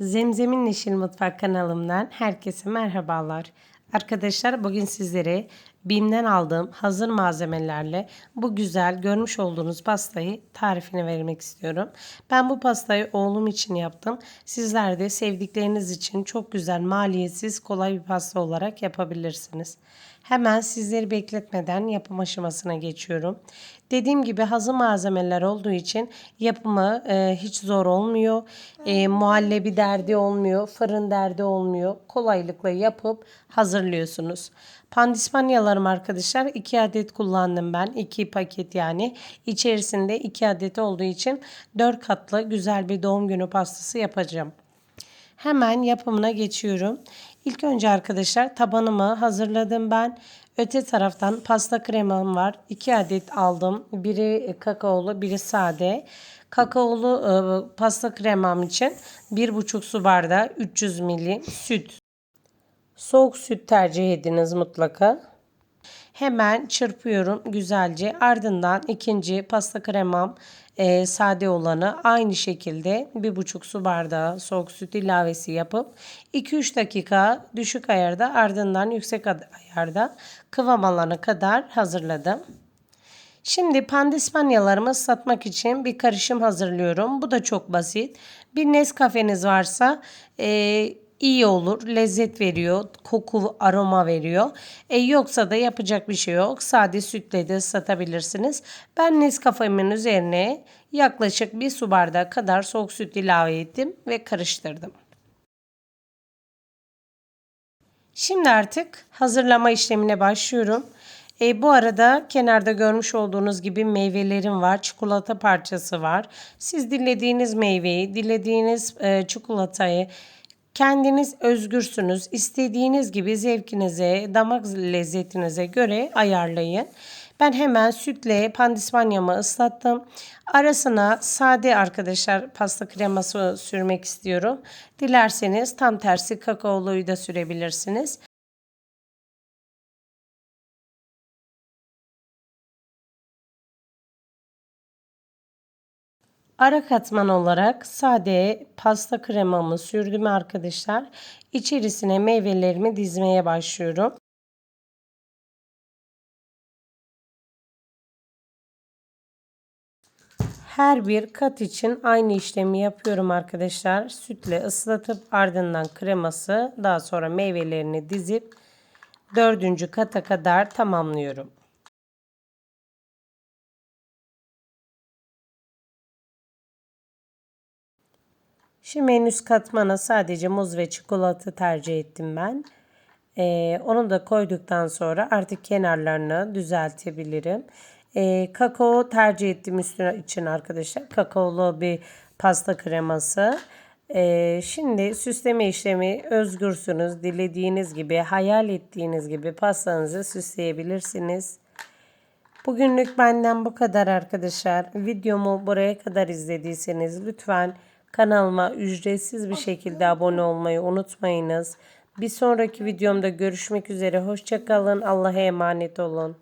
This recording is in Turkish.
Zemzem'in Yeşil Mutfak kanalımdan herkese merhabalar. Arkadaşlar bugün sizlere BİM'den aldığım hazır malzemelerle bu güzel görmüş olduğunuz pastayı tarifini vermek istiyorum. Ben bu pastayı oğlum için yaptım. Sizler de sevdikleriniz için çok güzel maliyetsiz kolay bir pasta olarak yapabilirsiniz. Hemen sizleri bekletmeden yapım aşamasına geçiyorum. Dediğim gibi hazır malzemeler olduğu için yapımı e, hiç zor olmuyor. E, muhallebi derdi olmuyor, fırın derdi olmuyor. Kolaylıkla yapıp hazırlıyorsunuz. Pandispanyalarım arkadaşlar 2 adet kullandım ben. 2 paket yani. İçerisinde 2 adet olduğu için 4 katlı güzel bir doğum günü pastası yapacağım. Hemen yapımına geçiyorum. İlk önce arkadaşlar tabanımı hazırladım ben. Öte taraftan pasta kremam var. 2 adet aldım. Biri kakaolu, biri sade. Kakaolu e, pasta kremam için 1,5 su bardağı 300 ml süt. Soğuk süt tercih ediniz mutlaka. Hemen çırpıyorum güzelce. Ardından ikinci pasta kremam e, sade olanı aynı şekilde bir buçuk su bardağı soğuk süt ilavesi yapıp 2-3 dakika düşük ayarda ardından yüksek ayarda kıvam alana kadar hazırladım. Şimdi pandispanyalarımı ıslatmak için bir karışım hazırlıyorum. Bu da çok basit. Bir Nescafe'niz varsa e, iyi olur. Lezzet veriyor. Koku, aroma veriyor. E, yoksa da yapacak bir şey yok. Sade sütle de ıslatabilirsiniz. Ben Nescafe'min üzerine yaklaşık bir su bardağı kadar soğuk süt ilave ettim ve karıştırdım. Şimdi artık hazırlama işlemine başlıyorum. E, bu arada kenarda görmüş olduğunuz gibi meyvelerim var. Çikolata parçası var. Siz dilediğiniz meyveyi, dilediğiniz e, çikolatayı kendiniz özgürsünüz. İstediğiniz gibi zevkinize, damak lezzetinize göre ayarlayın. Ben hemen sütle pandispanyamı ıslattım. Arasına sade arkadaşlar pasta kreması sürmek istiyorum. Dilerseniz tam tersi kakaoluyu da sürebilirsiniz. Ara katman olarak sade pasta kremamı sürdüm arkadaşlar. İçerisine meyvelerimi dizmeye başlıyorum. Her bir kat için aynı işlemi yapıyorum arkadaşlar. Sütle ıslatıp ardından kreması daha sonra meyvelerini dizip dördüncü kata kadar tamamlıyorum. Şimdi en üst katmana sadece muz ve çikolata tercih ettim ben. Ee, onu da koyduktan sonra artık kenarlarını düzeltebilirim. Ee, kakao tercih ettim üstüne için arkadaşlar. Kakaolu bir pasta kreması. Ee, şimdi süsleme işlemi özgürsünüz. Dilediğiniz gibi, hayal ettiğiniz gibi pastanızı süsleyebilirsiniz. Bugünlük benden bu kadar arkadaşlar. Videomu buraya kadar izlediyseniz lütfen Kanalıma ücretsiz bir şekilde abone olmayı unutmayınız. Bir sonraki videomda görüşmek üzere. Hoşçakalın. Allah'a emanet olun.